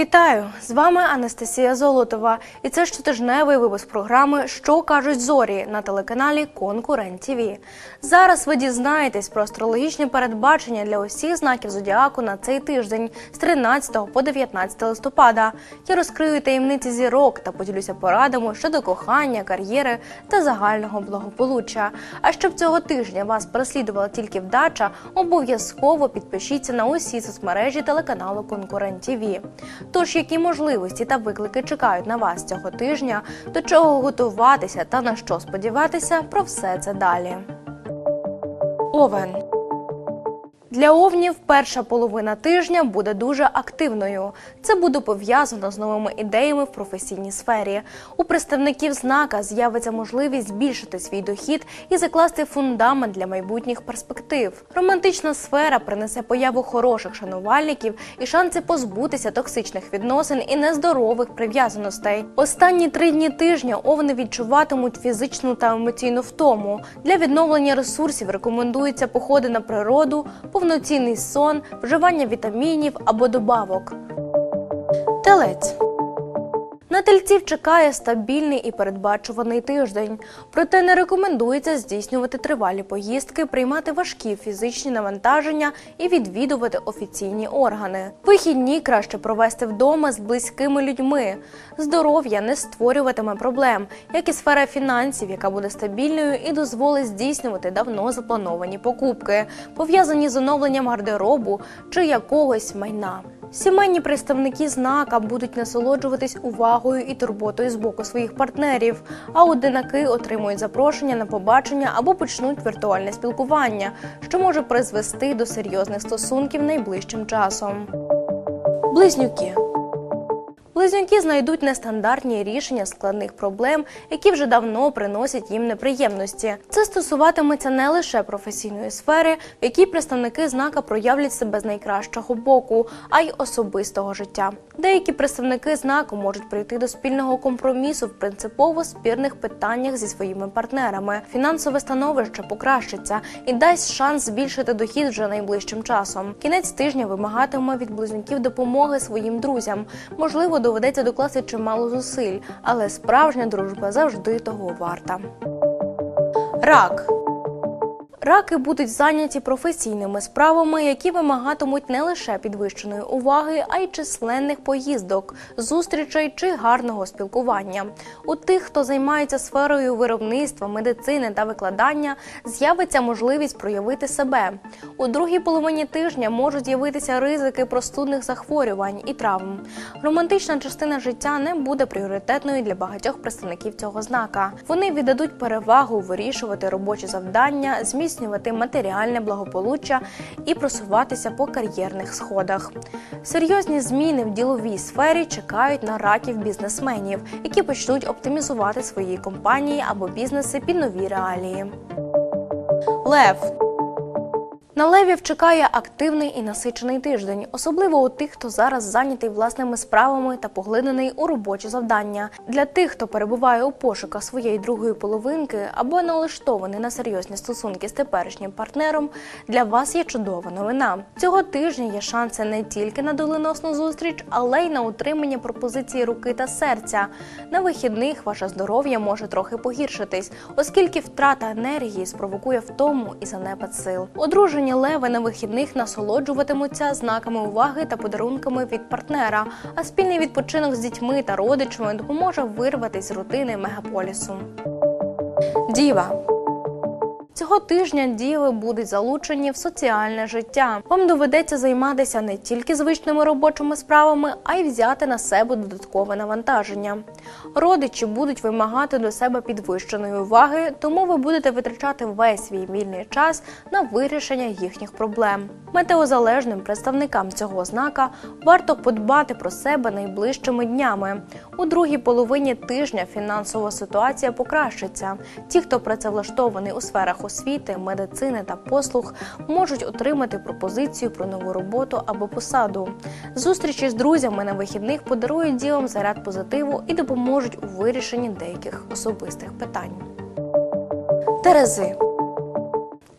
Вітаю! З вами Анастасія Золотова. І це щотижневий випуск програми Що кажуть зорі на телеканалі Конкурент ТІВІ. Зараз ви дізнаєтесь про астрологічні передбачення для усіх знаків зодіаку на цей тиждень з 13 по 19 листопада. Я розкрию таємниці зірок та поділюся порадами щодо кохання, кар'єри та загального благополуччя. А щоб цього тижня вас переслідувала тільки вдача, обов'язково підпишіться на усі соцмережі телеканалу Конкурент ТІВІ. Тож, які можливості та виклики чекають на вас цього тижня, до чого готуватися та на що сподіватися, про все це далі. Овен. Для овнів перша половина тижня буде дуже активною. Це буде пов'язано з новими ідеями в професійній сфері. У представників знака з'явиться можливість збільшити свій дохід і закласти фундамент для майбутніх перспектив. Романтична сфера принесе появу хороших шанувальників і шанси позбутися токсичних відносин і нездорових прив'язаностей. Останні три дні тижня овни відчуватимуть фізичну та емоційну втому. Для відновлення ресурсів рекомендуються походи на природу повноцінний сон, вживання вітамінів або добавок. Телець. На тельців чекає стабільний і передбачуваний тиждень. Проте не рекомендується здійснювати тривалі поїздки, приймати важкі фізичні навантаження і відвідувати офіційні органи. Вихідні краще провести вдома з близькими людьми. Здоров'я не створюватиме проблем, як і сфера фінансів, яка буде стабільною і дозволить здійснювати давно заплановані покупки, пов'язані з оновленням гардеробу чи якогось майна. Сімейні представники знака будуть насолоджуватись увагою і турботою з боку своїх партнерів, а одинаки отримують запрошення на побачення або почнуть віртуальне спілкування, що може призвести до серйозних стосунків найближчим часом. Близнюки. Близнюки знайдуть нестандартні рішення складних проблем, які вже давно приносять їм неприємності. Це стосуватиметься не лише професійної сфери, в якій представники знака проявлять себе з найкращого боку, а й особистого життя. Деякі представники знаку можуть прийти до спільного компромісу в принципово спірних питаннях зі своїми партнерами. Фінансове становище покращиться і дасть шанс збільшити дохід вже найближчим часом. Кінець тижня вимагатиме від близнюків допомоги своїм друзям. Можливо, доведеться докласти чимало зусиль, але справжня дружба завжди того варта. Рак. Раки будуть зайняті професійними справами, які вимагатимуть не лише підвищеної уваги, а й численних поїздок, зустрічей чи гарного спілкування. У тих, хто займається сферою виробництва, медицини та викладання, з'явиться можливість проявити себе. У другій половині тижня можуть з'явитися ризики простудних захворювань і травм. Романтична частина життя не буде пріоритетною для багатьох представників цього знака. Вони віддадуть перевагу вирішувати робочі завдання, зміцнювати матеріальне благополуччя і просуватися по кар'єрних сходах. Серйозні зміни в діловій сфері чекають на раків бізнесменів, які почнуть оптимізувати свої компанії або бізнеси під нові реалії. Лев. На левів чекає активний і насичений тиждень, особливо у тих, хто зараз зайнятий власними справами та поглинений у робочі завдання. Для тих, хто перебуває у пошуках своєї другої половинки або налаштований на серйозні стосунки з теперішнім партнером, для вас є чудова новина. Цього тижня є шанси не тільки на доленосну зустріч, але й на утримання пропозиції руки та серця. На вихідних ваше здоров'я може трохи погіршитись, оскільки втрата енергії спровокує втому і занепад сил. Одружені леви на вихідних насолоджуватимуться знаками уваги та подарунками від партнера, а спільний відпочинок з дітьми та родичами допоможе вирватися з рутини мегаполісу. Діва. Цього тижня діви будуть залучені в соціальне життя. Вам доведеться займатися не тільки звичними робочими справами, а й взяти на себе додаткове навантаження. Родичі будуть вимагати до себе підвищеної уваги, тому ви будете витрачати весь свій вільний час на вирішення їхніх проблем. Метеозалежним представникам цього знака варто подбати про себе найближчими днями. У другій половині тижня фінансова ситуація покращиться. Ті, хто працевлаштований у сферах освіти, медицини та послуг, можуть отримати пропозицію про нову роботу або посаду. Зустрічі з друзями на вихідних подарують ділам заряд позитиву і допоможуть у вирішенні деяких особистих питань. Терези.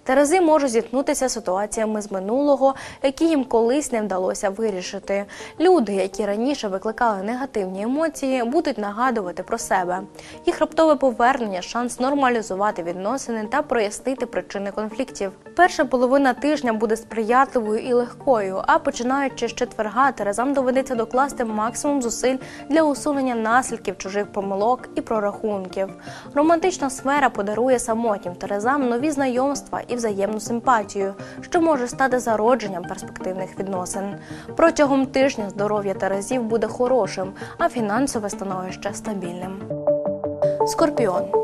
Терези можуть зіткнутися ситуаціями з минулого, які їм колись не вдалося вирішити. Люди, які раніше викликали негативні емоції, будуть нагадувати про себе. Їх раптове повернення шанс нормалізувати відносини та прояснити причини конфліктів. Перша половина тижня буде сприятливою і легкою, а починаючи з четверга, Терезам доведеться докласти максимум зусиль для усунення наслідків чужих помилок і прорахунків. Романтична сфера подарує самотнім Терезам нові знайомства і взаємну симпатію, що може стати зародженням перспективних відносин. Протягом тижня здоров'я Терезів буде хорошим, а фінансове становище стабільним. Скорпіон.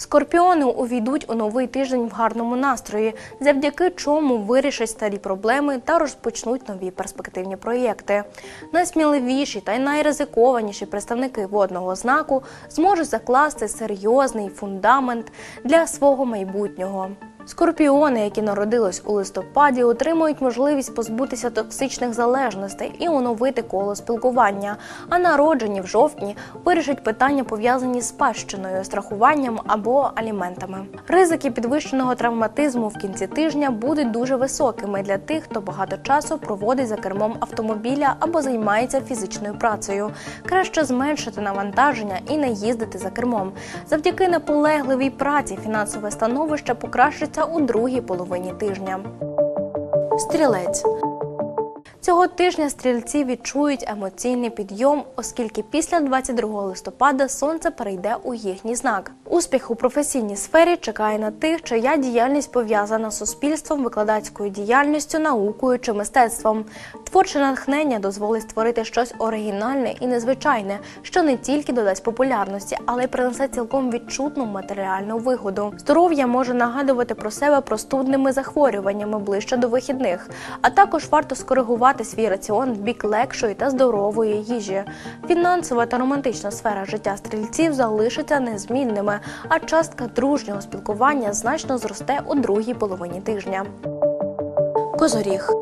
Скорпіони увійдуть у новий тиждень в гарному настрої, завдяки чому вирішать старі проблеми та розпочнуть нові перспективні проєкти. Найсміливіші та й найризикованіші представники водного знаку зможуть закласти серйозний фундамент для свого майбутнього. Скорпіони, які народились у листопаді, отримують можливість позбутися токсичних залежностей і оновити коло спілкування. А народжені в жовтні вирішать питання пов'язані з спадщиною, страхуванням або аліментами. Ризики підвищеного травматизму в кінці тижня будуть дуже високими для тих, хто багато часу проводить за кермом автомобіля або займається фізичною працею. Краще зменшити навантаження і не їздити за кермом. Завдяки наполегливій праці фінансове становище покращиться у другій половині тижня. Стрілець. Цього тижня стрільці відчують емоційний підйом, оскільки після 22 листопада сонце перейде у їхній знак. Успіх у професійній сфері чекає на тих, чия діяльність пов'язана з суспільством, викладацькою діяльністю, наукою чи мистецтвом. Творче натхнення дозволить створити щось оригінальне і незвичайне, що не тільки додасть популярності, але й принесе цілком відчутну матеріальну вигоду. Здоров'я може нагадувати про себе простудними захворюваннями ближче до вихідних, а також варто скоригувати свій раціон в бік легшої та здорової їжі. Фінансова та романтична сфера життя стрільців залишаться незмінними, а частка дружнього спілкування значно зросте у другій половині тижня. Козоріг.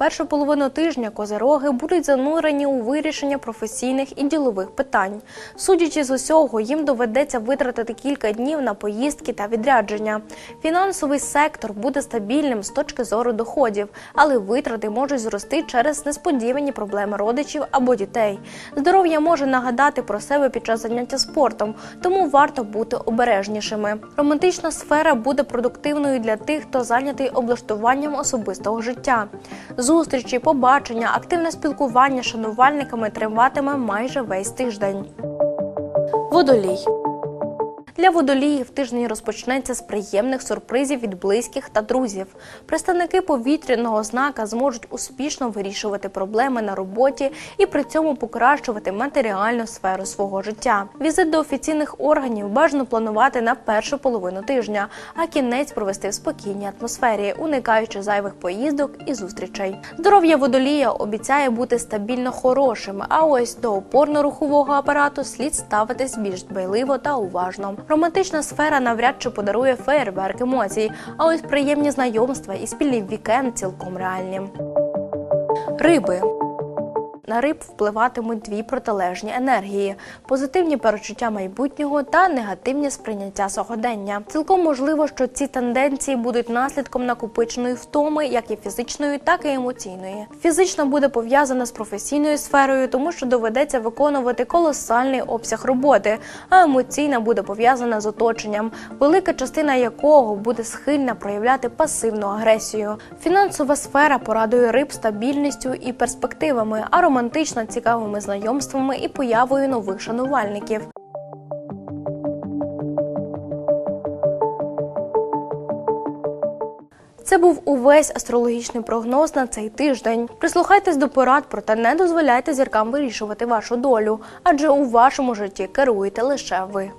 Першу половину тижня козероги будуть занурені у вирішення професійних і ділових питань. Судячи з усього, їм доведеться витратити кілька днів на поїздки та відрядження. Фінансовий сектор буде стабільним з точки зору доходів, але витрати можуть зрости через несподівані проблеми родичів або дітей. Здоров'я може нагадати про себе під час заняття спортом, тому варто бути обережнішими. Романтична сфера буде продуктивною для тих, хто зайнятий облаштуванням особистого життя. Зустрічі, побачення, активне спілкування з шанувальниками триватиме майже весь тиждень. Водолій. Для водоліїв тиждень розпочнеться з приємних сюрпризів від близьких та друзів. Представники повітряного знака зможуть успішно вирішувати проблеми на роботі і при цьому покращувати матеріальну сферу свого життя. Візит до офіційних органів бажано планувати на першу половину тижня, а кінець провести в спокійній атмосфері, уникаючи зайвих поїздок і зустрічей. Здоров'я водолія обіцяє бути стабільно хорошим, а ось до опорно-рухового апарату слід ставитись більш дбайливо та уважно. Романтична сфера навряд чи подарує фейерверк емоцій, а ось приємні знайомства і спільний вікенд цілком реальні. Риби. На риб впливатимуть дві протилежні енергії: позитивні перечуття майбутнього та негативні сприйняття сьогодення. Цілком можливо, що ці тенденції будуть наслідком накопиченої втоми, як і фізичної, так і емоційної. Фізична буде пов'язана з професійною сферою, тому що доведеться виконувати колосальний обсяг роботи, а емоційна буде пов'язана з оточенням, велика частина якого буде схильна проявляти пасивну агресію. Фінансова сфера порадує риб стабільністю і перспективами, а романтична цікавими знайомствами і появою нових шанувальників. Це був увесь астрологічний прогноз на цей тиждень. Прислухайтесь до порад, проте не дозволяйте зіркам вирішувати вашу долю, адже у вашому житті керуєте лише ви.